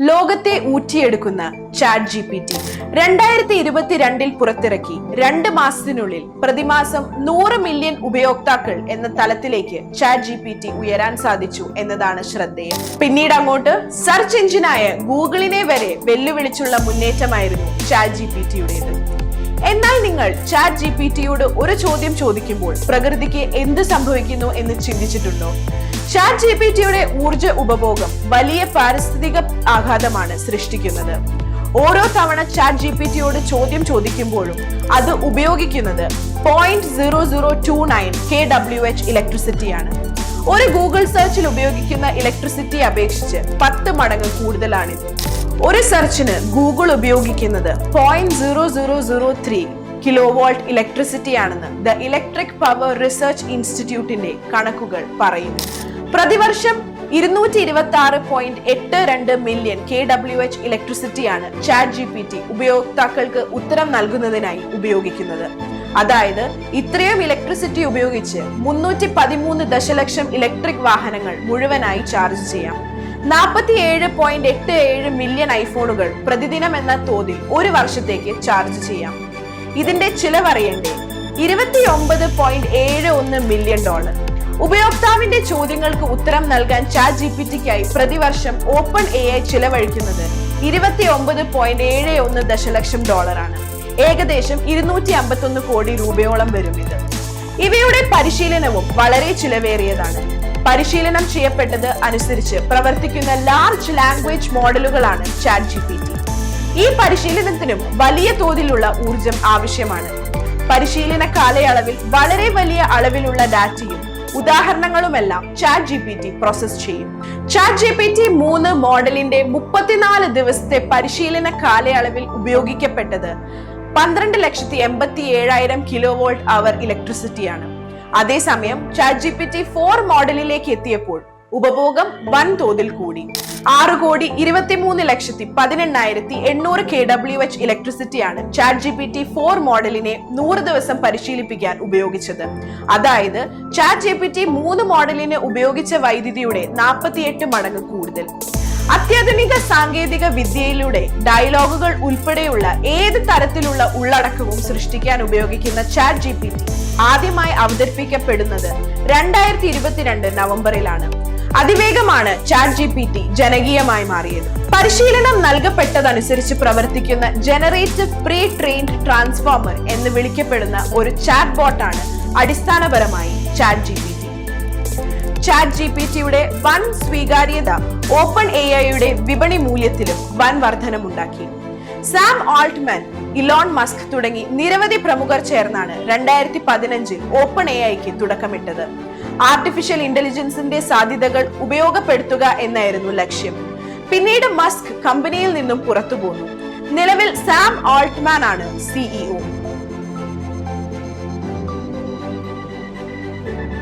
ലോകത്തെ ഊറ്റിയെടുക്കുന്ന chat G P T. രണ്ടായിരത്തി ഇരുപത്തിരണ്ടിൽ പുറത്തിറക്കി രണ്ട് മാസത്തിനുള്ളിൽ പ്രതിമാസം നൂറ് മില്യൺ ഉപയോക്താക്കൾ എന്ന തലത്തിലേക്ക് ചാറ്റ് ജി പി ടി ഉയരാൻ സാധിച്ചു എന്നതാണ് ശ്രദ്ധേയം. പിന്നീട് അങ്ങോട്ട് സെർച്ച് എഞ്ചിനായ ഗൂഗിളിനെ വരെ വെല്ലുവിളിച്ചുള്ള മുന്നേറ്റമായിരുന്നു ചാറ്റ് ജി പി ടിയുടേത് എന്നാൽ നിങ്ങൾ ചാറ്റ് ജി പി ടിയോട് ഒരു ചോദ്യം ചോദിക്കുമ്പോൾ പ്രകൃതിക്ക് എന്ത് സംഭവിക്കുന്നു എന്ന് ചിന്തിച്ചിട്ടുണ്ടോ? ചാറ്റ് ജി പി ടിയുടെ ഊർജ ഉപഭോഗം വലിയ പാരിസ്ഥിതിക ആഘാതമാണ് സൃഷ്ടിക്കുന്നത്. ഓരോ തവണ ചാറ്റ് ജി പി ടിയോട് ചോദ്യം ചോദിക്കുമ്പോഴും അത് ഉപയോഗിക്കുന്നത് point zero zero two nine K W H ഇലക്ട്രിസിറ്റിയാണ് ഒരു ഗൂഗിൾ സെർച്ചിൽ ഉപയോഗിക്കുന്ന ഇലക്ട്രിസിറ്റി അപേക്ഷിച്ച് പത്ത് മടങ്ങ് കൂടുതലാണിത്. ഒരു സെർച്ചിന് ഗൂഗിൾ ഉപയോഗിക്കുന്നത് point zero zero zero three kilo volt electricity ആണെന്ന് ദ ഇലക്ട്രിക് പവർ റിസർച്ച് ഇൻസ്റ്റിറ്റ്യൂട്ടിന്റെ കണക്കുകൾ പറയുന്നു. പ്രതിവർഷം ഇരുന്നൂറ്റി ഇരുപത്തി ആറ് പോയിന്റ് എട്ട് രണ്ട് മില്യൺ കെ ഡബ്ല്യു എച്ച് ഇലക്ട്രിസിറ്റിയാണ് ചാറ്റ് ജി പി ടി ഉപയോക്താക്കൾക്ക് ഉത്തരം നൽകുന്നതിനായി ഉപയോഗിക്കുന്നത്. അതായത് ഇത്രയും ഇലക്ട്രിസിറ്റി ഉപയോഗിച്ച് മുന്നൂറ്റി പതിമൂന്ന് ദശലക്ഷം ഇലക്ട്രിക് വാഹനങ്ങൾ മുഴുവനായി ചാർജ് ചെയ്യാം. നാൽപ്പത്തി ഏഴ് പോയിന്റ് എട്ട് ഏഴ് മില്യൺ ഐഫോണുകൾ പ്രതിദിനം എന്ന തോതിൽ ഒരു വർഷത്തേക്ക് ചാർജ് ചെയ്യാം. ഇതിന്റെ ചിലവറിയണ്ടേ ഇരുപത്തി ഒമ്പത് പോയിന്റ് ഏഴ് ഒന്ന് മില്യൺ ഡോളർ. ഉപയോക്താവിന്റെ ചോദ്യങ്ങൾക്ക് ഉത്തരം നൽകാൻ ചാറ്റ് ജി പി ടിക്കായി പ്രതിവർഷം ഓപ്പൺ എ ഐ ചിലവഴിക്കുന്നത് ഇരുപത്തി ഒമ്പത് പോയിന്റ് ഏഴ് ഒന്ന് ദശലക്ഷം ഡോളറാണ്. ഏകദേശം ഇരുന്നൂറ്റി അമ്പത്തൊന്ന് കോടി രൂപയോളം വരും ഇത്. ഇവയുടെ പരിശീലനവും വളരെ ചിലവേറിയതാണ്. പരിശീലനം ചെയ്യപ്പെട്ടത് അനുസരിച്ച് പ്രവർത്തിക്കുന്ന ലാർജ് ലാംഗ്വേജ് മോഡലുകളാണ് ചാറ്റ് ജി പി ടി ഈ പരിശീലനത്തിനും വലിയ തോതിലുള്ള ഊർജം ആവശ്യമാണ്. പരിശീലന കാലയളവിൽ വളരെ വലിയ അളവിലുള്ള ഡാറ്റയും ഉദാഹരണങ്ങളുമെല്ലാം chat G P T process ചെയ്യും. ചാറ്റ് ജി പി ടി മൂന്ന് മോഡലിന്റെ മുപ്പത്തിനാല് ദിവസത്തെ പരിശീലന കാലയളവിൽ ഉപയോഗിക്കപ്പെട്ടത് പന്ത്രണ്ട് ലക്ഷത്തി എൺപത്തി ഏഴായിരം കിലോ വോൾട്ട് അവർ ഇലക്ട്രിസിറ്റിയാണ്. അതേസമയം chat G P T four മോഡലിലേക്ക് എത്തിയപ്പോൾ ഉപഭോഗം വൻതോതിൽ കൂടി. ആറ് കോടി ഇരുപത്തിമൂന്ന് ലക്ഷത്തി പതിനെണ്ണായിരത്തി എണ്ണൂറ് K W H ഇലക്ട്രിസിറ്റിയാണ് chat G P T four മോഡലിനെ നൂറ് ദിവസം പരിശീലിപ്പിക്കാൻ ഉപയോഗിച്ചത്. അതായത് ചാറ്റ് ജി പി ടി മൂന്ന് മോഡലിന് ഉപയോഗിച്ച വൈദ്യുതിയുടെ നാൽപ്പത്തിയെട്ട് മടങ്ങ് കൂടുതൽ. അത്യാധുനിക സാങ്കേതിക വിദ്യയിലൂടെ ഡയലോഗുകൾ ഉൾപ്പെടെയുള്ള ഏത് തരത്തിലുള്ള ഉള്ളടക്കവും സൃഷ്ടിക്കാൻ ഉപയോഗിക്കുന്ന ചാറ്റ് ജി പി ടി ആദ്യമായി അവതരിപ്പിക്കപ്പെടുന്നത് രണ്ടായിരത്തി ഇരുപത്തിരണ്ട് നവംബറിലാണ്. അതിവേഗമാണ് ചാറ്റ് ജി പി ടി ജനകീയമായി മാറിയത്. പരിശീലനം നൽകപ്പെട്ടതനുസരിച്ച് പ്രവർത്തിക്കുന്ന ജനറേറ്റീവ് പ്രീ ട്രെയിൻഡ് ട്രാൻസ്ഫോമർ എന്ന് വിളിക്കപ്പെടുന്ന ഒരു ചാറ്റ് ബോട്ടാണ് അടിസ്ഥാനപരമായി chat G P T. Chat G P ടിയുടെ വൻ സ്വീകാര്യത ഓപ്പൺ എ ഐയുടെ വിപണി മൂല്യത്തിലും വൻ വർധനമുണ്ടാക്കി. സാം ആൾട്ട്മാൻ ഇലോൺ മസ്ക് തുടങ്ങി നിരവധി പ്രമുഖർ ചേർന്നാണ് രണ്ടായിരത്തി പതിനഞ്ചിൽ ഓപ്പൺ എ ഐക്ക് തുടക്കമിട്ടത്. ആർട്ടിഫിഷ്യൽ ഇന്റലിജൻസിന്റെ സാധ്യതകൾ ഉപയോഗപ്പെടുത്തുക എന്നായിരുന്നു ലക്ഷ്യം. പിന്നീട് മസ്ക് കമ്പനിയിൽ നിന്നും പുറത്തുപോന്നു. നിലവിൽ സാം ആൾട്ട്മാൻ ആണ് സിഇഒ